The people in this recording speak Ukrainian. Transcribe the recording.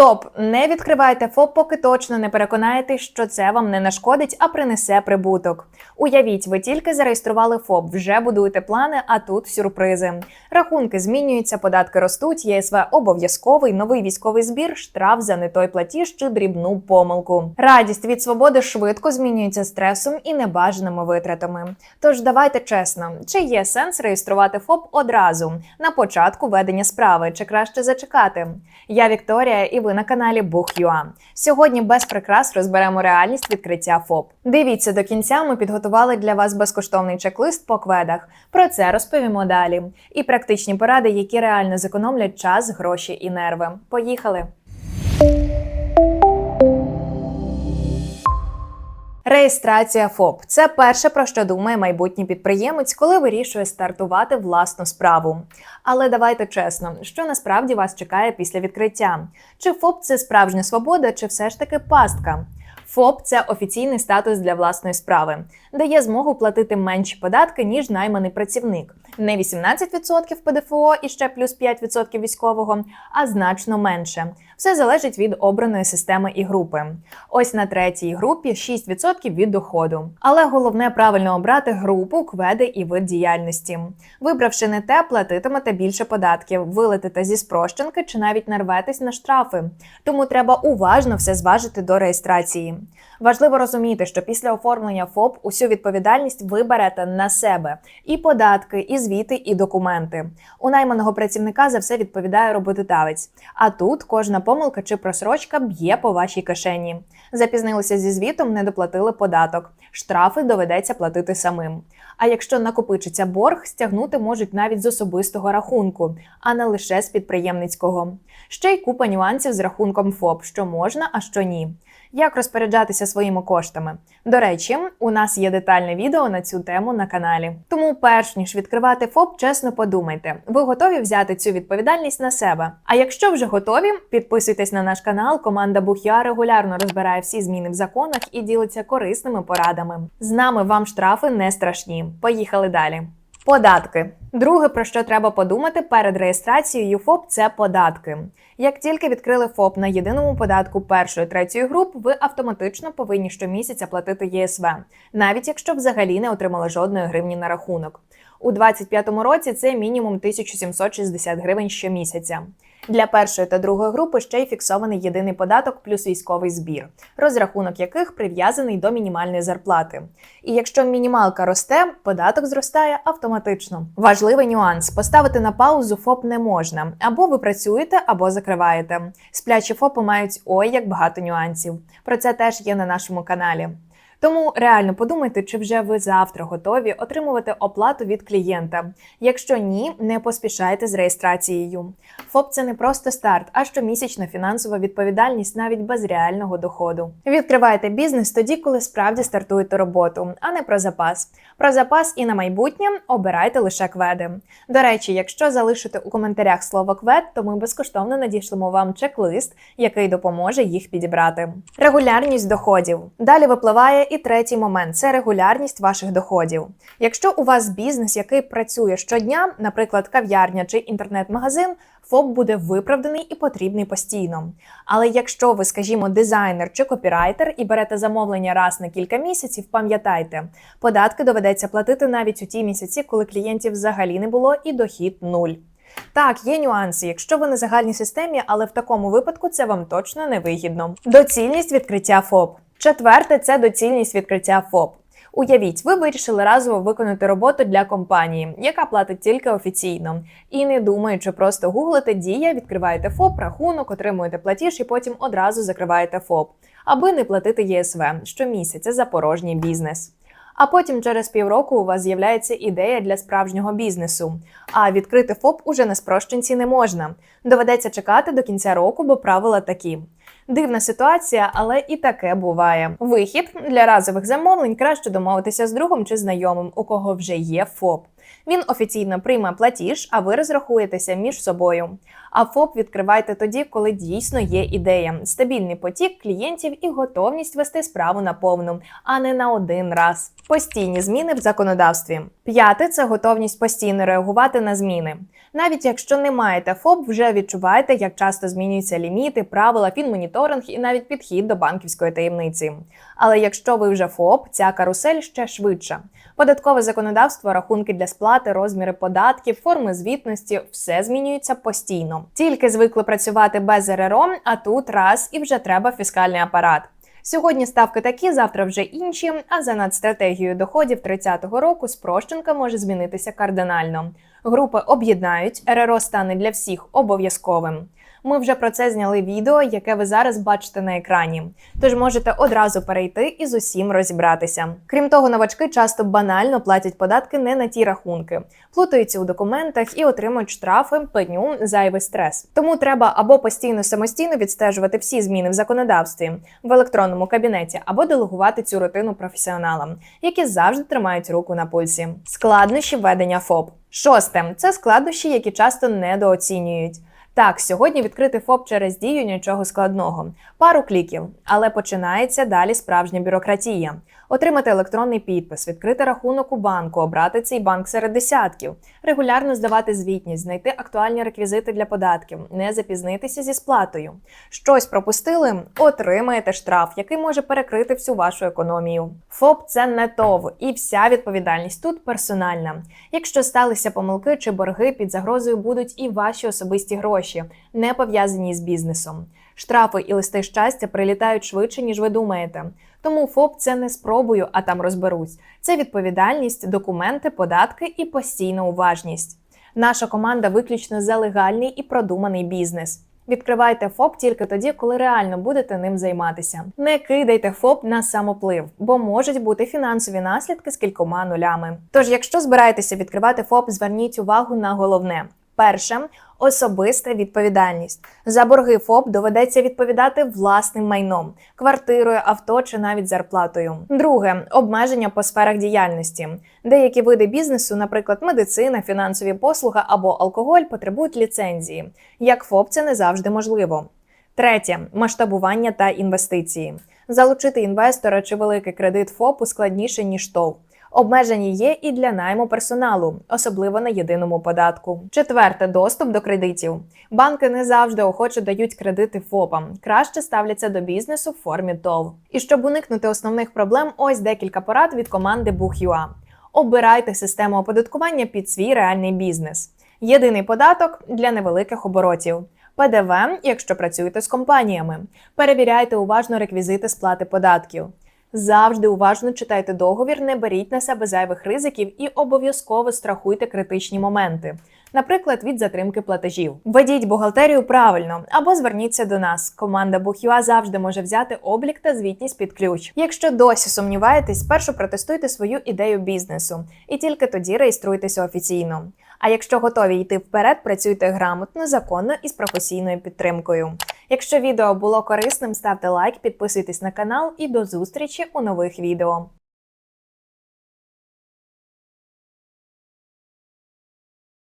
Стоп! Не відкривайте ФОП, поки точно не переконаєтесь, що це вам не нашкодить, а принесе прибуток. Уявіть, ви тільки зареєстрували ФОП, вже будуєте плани, а тут сюрпризи. Рахунки змінюються, податки ростуть, ЄСВ обов'язковий, новий військовий збір, штраф за не той платіж чи дрібну помилку. Радість від свободи швидко змінюється стресом і небажаними витратами. Тож давайте чесно, чи є сенс реєструвати ФОП одразу на початку ведення справи, чи краще зачекати? Я Вікторія, і ви на каналі Бух.ua. Сьогодні без прикрас розберемо реальність відкриття ФОП. Дивіться до кінця. Ми підготували для вас безкоштовний чек-лист по кведах. Про це розповімо далі. І практичні поради, які реально зекономлять час, гроші і нерви. Поїхали! Реєстрація ФОП це перше про що думає майбутній підприємець, коли вирішує стартувати власну справу. Але давайте чесно, що насправді вас чекає після відкриття? Чи ФОП це справжня свобода, чи все ж таки пастка? ФОП це офіційний статус для власної справи, дає змогу платити менші податки, ніж найманий працівник. Не 18% ПДФО і ще плюс 5% військового, а значно менше. Все залежить від обраної системи і групи. Ось на третій групі 6% від доходу. Але головне правильно обрати групу, кведи і вид діяльності. Вибравши не те, платитимете більше податків, вилетите зі спрощенки чи навіть нарветесь на штрафи. Тому треба уважно все зважити до реєстрації. Важливо розуміти, що після оформлення ФОП усю відповідальність ви берете на себе і податки, і звіти, і документи. У найманого працівника за все відповідає роботодавець. А тут кожна помилка чи просрочка б'є по вашій кишені. Запізнилися зі звітом, не доплатили податок. Штрафи доведеться платити самим. А якщо накопичиться борг, стягнути можуть навіть з особистого рахунку, а не лише з підприємницького. Ще й купа нюансів з рахунком ФОП, що можна, а що ні. Як розпоряджатися своїми коштами? До речі, у нас є детальне відео на цю тему на каналі. Тому, перш ніж відкривати ФОП, чесно подумайте, ви готові взяти цю відповідальність на себе. А якщо вже готові, підписуйтесь на наш канал. Команда Бухя регулярно розбирає всі зміни в законах і ділиться корисними порадами. З нами вам штрафи не страшні. Поїхали далі. Податки. Друге, про що треба подумати перед реєстрацією ФОП, це податки. Як тільки відкрили ФОП на єдиному податку першої третьої груп, ви автоматично повинні щомісяця платити ЄСВ, навіть якщо взагалі не отримали жодної гривні на рахунок. У 2025 році це мінімум 1760 гривень щомісяця. Для першої та другої групи ще й фіксований єдиний податок плюс військовий збір, розрахунок яких прив'язаний до мінімальної зарплати. І якщо мінімалка росте, податок зростає автоматично. Важливий нюанс: поставити на паузу ФОП не можна, або ви працюєте, або закриваєте. Сплячі ФОПи мають ой як багато нюансів. Про це теж є на нашому каналі. Тому реально подумайте, чи вже ви завтра готові отримувати оплату від клієнта. Якщо ні, не поспішайте з реєстрацією. ФОП це не просто старт, а щомісячна фінансова відповідальність навіть без реального доходу. Відкривайте бізнес тоді, коли справді стартуєте роботу, а не про запас. Про запас і на майбутнє обирайте лише кведи. До речі, якщо залишите у коментарях слово квед, то ми безкоштовно надішлемо вам чек-лист, який допоможе їх підібрати. Регулярність доходів. Далі випливає і третій момент це регулярність ваших доходів. Якщо у вас бізнес, який працює щодня, наприклад, кав'ярня чи інтернет-магазин, ФОП буде виправданий і потрібний постійно. Але якщо ви, скажімо, дизайнер чи копірайтер і берете замовлення раз на кілька місяців, пам'ятайте, податки доведеться платити навіть у ті місяці, коли клієнтів взагалі не було, і дохід нуль. Так, є нюанси, якщо ви на загальній системі, але в такому випадку це вам точно не вигідно. Доцільність відкриття ФОП. Четверте це доцільність відкриття ФОП. Уявіть, ви вирішили разово виконати роботу для компанії, яка платить тільки офіційно. І не думаючи, просто гуглите дія, відкриваєте ФОП, рахунок, отримуєте платіж і потім одразу закриваєте ФОП, аби не платити ЄСВ щомісяця за порожній бізнес. А потім через півроку у вас з'являється ідея для справжнього бізнесу. А відкрити ФОП уже на спрощенці не можна. Доведеться чекати до кінця року, бо правила такі. Дивна ситуація, але і таке буває. Вихід для разових замовлень краще домовитися з другом чи знайомим, у кого вже є ФОП. Він офіційно прийме платіж, а ви розрахуєтеся між собою. А ФОП відкривайте тоді, коли дійсно є ідея, стабільний потік клієнтів і готовність вести справу на повну, а не на один раз. Постійні зміни в законодавстві. П'яте це готовність постійно реагувати на зміни. Навіть якщо не маєте ФОП, вже відчуваєте, як часто змінюються ліміти, правила, фінмоніторинг і навіть підхід до банківської таємниці. Але якщо ви вже ФОП, ця карусель ще швидша. Податкове законодавство, рахунки для сплати, розміри податків, форми звітності все змінюється постійно. Тільки звикли працювати без РРО, а тут раз і вже треба фіскальний апарат. Сьогодні ставки такі, завтра вже інші. А за надстратегією доходів 30-го року спрощенка може змінитися кардинально. Групи об'єднають, РРО стане для всіх обов'язковим. Ми вже про це зняли відео, яке ви зараз бачите на екрані. Тож можете одразу перейти і з усім розібратися. Крім того, новачки часто банально платять податки не на ті рахунки, плутаються у документах і отримують штрафи, пеню, зайвий стрес. Тому треба або постійно самостійно відстежувати всі зміни в законодавстві в електронному кабінеті, або делегувати цю рутину професіоналам, які завжди тримають руку на пульсі. Складнощі ведення ФОП. Шосте це складнощі, які часто недооцінюють. Так, сьогодні відкрити ФОП через дію нічого складного. Пару кліків, але починається далі справжня бюрократія. Отримати електронний підпис, відкрити рахунок у банку, обрати цей банк серед десятків, регулярно здавати звітність, знайти актуальні реквізити для податків, не запізнитися зі сплатою. Щось пропустили, отримаєте штраф, який може перекрити всю вашу економію. ФОП це не ТОВ, і вся відповідальність тут персональна. Якщо сталися помилки чи борги, під загрозою будуть і ваші особисті гроші, не пов'язані з бізнесом. Штрафи і листи щастя прилітають швидше, ніж ви думаєте. Тому ФОП це не спробую, а там розберусь. Це відповідальність, документи, податки і постійна уважність. Наша команда виключно за легальний і продуманий бізнес. Відкривайте ФОП тільки тоді, коли реально будете ним займатися. Не кидайте ФОП на самоплив, бо можуть бути фінансові наслідки з кількома нулями. Тож, якщо збираєтеся відкривати ФОП, зверніть увагу на головне. Перше особиста відповідальність. За борги ФОП доведеться відповідати власним майном, квартирою, авто чи навіть зарплатою. Друге обмеження по сферах діяльності. Деякі види бізнесу, наприклад, медицина, фінансові послуги або алкоголь, потребують ліцензії. Як ФОП це не завжди можливо. Третє масштабування та інвестиції. Залучити інвестора чи великий кредит ФОПу складніше ніж ТОВ. Обмежені є і для найму персоналу, особливо на єдиному податку. Четверте доступ до кредитів. Банки не завжди охоче дають кредити ФОПам, краще ставляться до бізнесу в формі ТОВ. І щоб уникнути основних проблем, ось декілька порад від команди Бух.ua. Обирайте систему оподаткування під свій реальний бізнес. Єдиний податок для невеликих оборотів. ПДВ, якщо працюєте з компаніями. Перевіряйте уважно реквізити сплати податків. Завжди уважно читайте договір, не беріть на себе зайвих ризиків і обов'язково страхуйте критичні моменти, наприклад, від затримки платежів. Ведіть бухгалтерію правильно або зверніться до нас. Команда Бухюа завжди може взяти облік та звітність під ключ. Якщо досі сумніваєтесь, спершу протестуйте свою ідею бізнесу і тільки тоді реєструйтеся офіційно. А якщо готові йти вперед, працюйте грамотно, законно і з професійною підтримкою. Якщо відео було корисним, ставте лайк, підписуйтесь на канал і до зустрічі у нових відео.